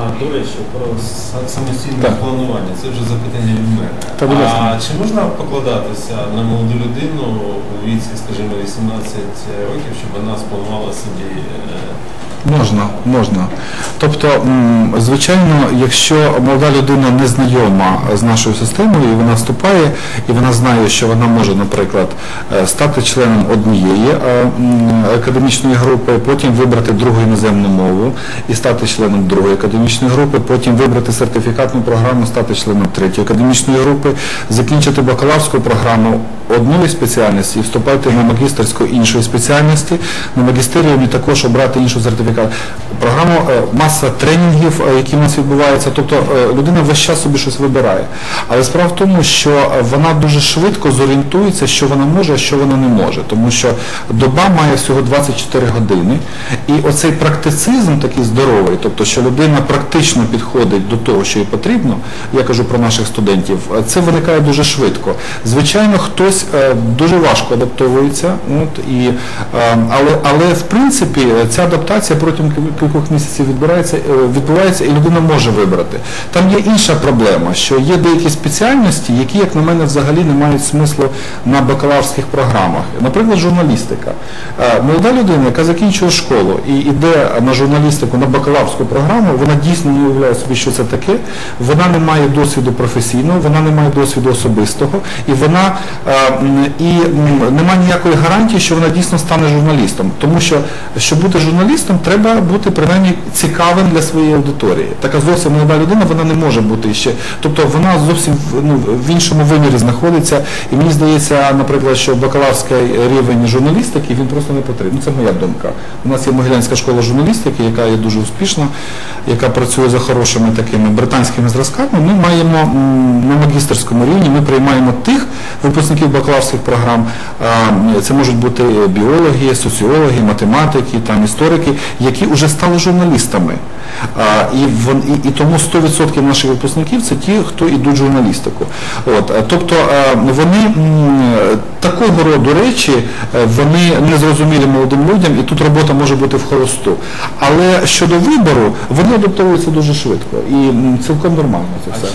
А, до речі, про самостійне Так. планування, це вже запитання від мене. Так, а чи можна покладатися на молоду людину у віці, скажімо, 18 років, щоб вона спланувала собі е, Можна, можна. Тобто, звичайно, якщо молода людина не знайома з нашою системою, і вона вступає, і вона знає, що вона може, наприклад, е, стати членом однієї е, академічної групи, потім вибрати другу іноземну мову і стати членом другої академічної групи, потім вибрати сертифікатну програму, стати членом третьої академічної групи, закінчити бакалаврську програму одної спеціальності і вступати на магістерську іншої спеціальності, на магістеріумі також обрати іншу сертифікат. Програму е, маса тренінгів, е, які у нас відбуваються. Тобто е, людина весь час собі щось вибирає. Але справа в тому, що вона дуже швидко зорієнтується, що вона може, а що вона не може. Тому що доба має всього 24 години. І оцей практицизм такий здоровий, тобто що людина практично підходить до того, що їй потрібно, я кажу про наших студентів, це виникає дуже швидко. Звичайно, хтось дуже важко адаптовується, от, і, але, але в принципі ця адаптація протягом кількох місяців відбирається, е, відбувається і людина може вибрати. Там є інша проблема, що є деякі спеціальності, які, як на мене, взагалі не мають смислу на бакалаврських програмах. Наприклад, журналістика. Е, Молода людина, яка закінчує школу і йде на журналістику, на бакалаврську програму, вона дійсно не уявляє собі, що це таке. Вона не має досвіду професійного, вона не має досвіду особистого, і вона е, і немає ніякої гарантії, що вона дійсно стане журналістом. Тому що, щоб бути журналістом, треба бути принаймні цікавим для своєї аудиторії. Така зовсім молода людина, вона не може бути ще. Тобто вона зовсім ну, в іншому вимірі знаходиться. І мені здається, наприклад, що бакалаврський рівень журналістики він просто не потрібен. Ну, Це моя думка. У нас є Могилянська школа журналістики, яка є дуже успішна, яка працює за хорошими такими британськими зразками. Ми маємо на магістерському рівні, ми приймаємо тих випускників бакалаврських програм. Це можуть бути біологи, соціологи, математики, там історики, які вже стали журналістами. А, І, вон- і, і тому 100% наших випускників це ті, хто йдуть в журналістику. От, тобто вони м, такого роду речі е, вони не зрозумілі молодим людям, і тут робота може бути в холосту. Але щодо вибору, вони адаптовуються дуже швидко і цілком нормально це все.